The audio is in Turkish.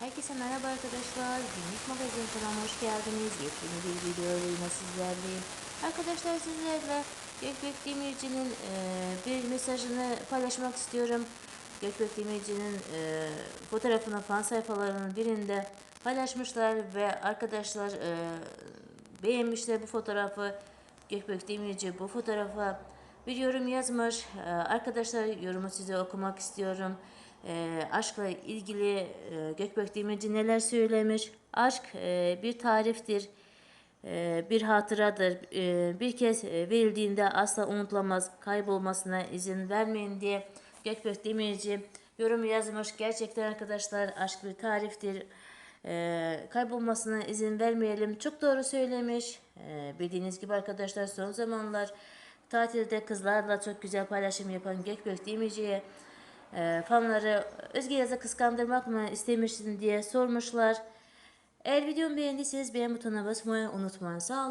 Herkese merhaba arkadaşlar. Günlük magazin kanalıma hoş geldiniz. Yepyeni bir video ile sizlerleyim. Arkadaşlar sizlerle Gökbek Demirci'nin e, bir mesajını paylaşmak istiyorum. Gökbek Demirci'nin e, fotoğrafını fan sayfalarının birinde paylaşmışlar ve arkadaşlar e, beğenmişler bu fotoğrafı. Gökbek Demirci bu fotoğrafa bir yorum yazmış. Ee, arkadaşlar yorumu size okumak istiyorum. Ee, aşkla ilgili e, Gökbek Demirci neler söylemiş? Aşk e, bir tariftir, e, bir hatıradır. E, bir kez e, verildiğinde asla unutulamaz, kaybolmasına izin vermeyin diye Gökbek Demirci yorum yazmış. Gerçekten arkadaşlar aşk bir tariftir. Ee, kaybolmasına izin vermeyelim. Çok doğru söylemiş. Ee, bildiğiniz gibi arkadaşlar son zamanlar tatilde kızlarla çok güzel paylaşım yapan Gökbek Demirci'ye e, fanları Özge Yaz'a kıskandırmak mı istemişsin diye sormuşlar. Eğer videomu beğendiyseniz beğen butonuna basmayı unutmayın. Sağ olun.